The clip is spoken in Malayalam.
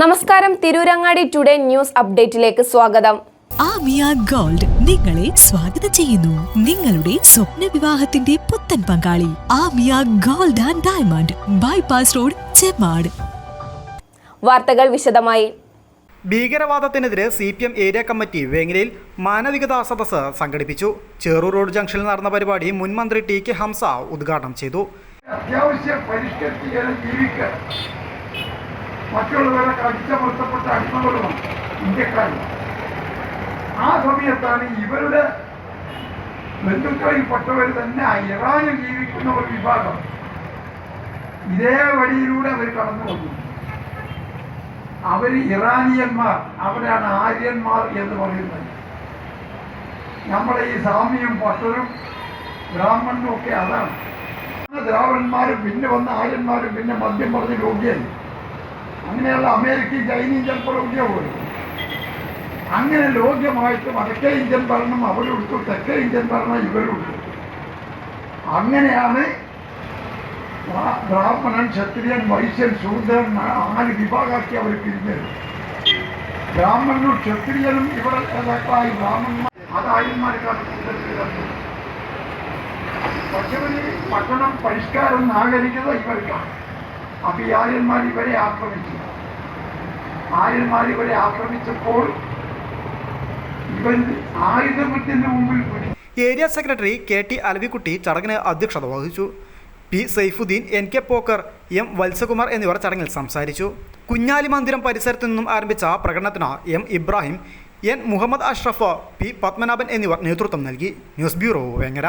നമസ്കാരം. തിരൂരങ്ങാടി ടുഡേ ന്യൂസ് അപ്ഡേറ്റിലേക്ക് സ്വാഗതം. ആമിയ ഗോൾഡ് നിങ്ങളെ സ്വാഗതം ചെയ്യുന്നു. നിങ്ങളുടെ സ്വപ്ന വിവാഹത്തിന്റെ പുത്തൻ പങ്കാളി Amiya gold and diamond bypass road Chemmad വാർത്തകൾ വിശദമായി. ഭീകരവാദത്തിനെതിരെ C P M area committee വേങ്ങരയിൽ മാനവികതാ സദസ് സംഘടിപ്പിച്ചു. ചേറൂർ റോഡ് ജംഗ്ഷനിൽ നടന്ന പരിപാടി മുൻ മന്ത്രി ടി കെ ഹംസ ഉദ്ഘാടനം ചെയ്തു. അത്യാവശ്യം പരിഷ്കരിച്ച് മറ്റുള്ളവരെ കടിച്ചമർത്തപ്പെട്ട അടിമകളുമാണ് ഇന്ത്യക്കാർ. ആ സമയത്താണ് ഇവരുടെ ബന്ധുക്കളിൽപ്പെട്ടവർ തന്നെ ഇറാനിൽ ജീവിക്കുന്ന ഒരു വിഭാഗം ഇതേ വഴിയിലൂടെ അവർ കടന്നു വന്നു. അവർ ഇറാനിയന്മാർ അവരാണ് ആര്യന്മാർ എന്ന് പറയുന്നത്. നമ്മളെ ഈ സാമ്യം പട്ടരും ബ്രാഹ്മണനും ഒക്കെ അതാണ്. ദ്രാവണന്മാരും പിന്നെ വന്ന ആര്യന്മാരും പിന്നെ മദ്യം പറഞ്ഞ് രോഗ്യായി. അങ്ങനെയുള്ള അമേരിക്കയും ചൈനയും ചിലപ്പോൾ ഇന്ത്യ പോലും അങ്ങനെ ലോക്യമായിട്ട് വടക്കേ ഇന്ത്യൻ ഭരണം അവരെടുത്തു തെക്കേ ഇന്ത്യൻ ഭരണം ഇവരെടുത്തു അങ്ങനെയാണ് ബ്രാ- ബ്രാഹ്മണൻ ക്ഷത്രിയൻ വൈശ്യൻ ശൂദ്രൻ നാല് വിഭാഗമാക്കി അവർ പിരിഞ്ഞത്. ബ്രാഹ്മണനും ക്ഷത്രിയനും ഇവിടെ നേതാക്കളായി ബ്രാഹ്മണന്മാർ അതായന്മാർക്കാണ് പക്ഷേ പട്ടണം പരിഷ്കാരം നാഗരികത ഇവർക്കാണ്. അപ്പൊ ഈ ആര്യന്മാർ ഇവരെ ആക്രമിച്ചു. ആര്യന്മാർ ഇവരെ ആക്രമിച്ചപ്പോൾ മുമ്പിൽ പിടി area secretary K T Alavikutty ചടങ്ങിന് അധ്യക്ഷത വഹിച്ചു. P Saifuddin N K Pokker M Valsakumar എന്നിവർ ചടങ്ങിൽ സംസാരിച്ചു. കുഞ്ഞാലി മന്ദിരം പരിസരത്തു നിന്നും ആരംഭിച്ച പ്രകടനത്തിന് M Ibrahim N Muhammad Ashraf P Padmanabhan എന്നിവർ നേതൃത്വം നൽകി. News bureau Vengara.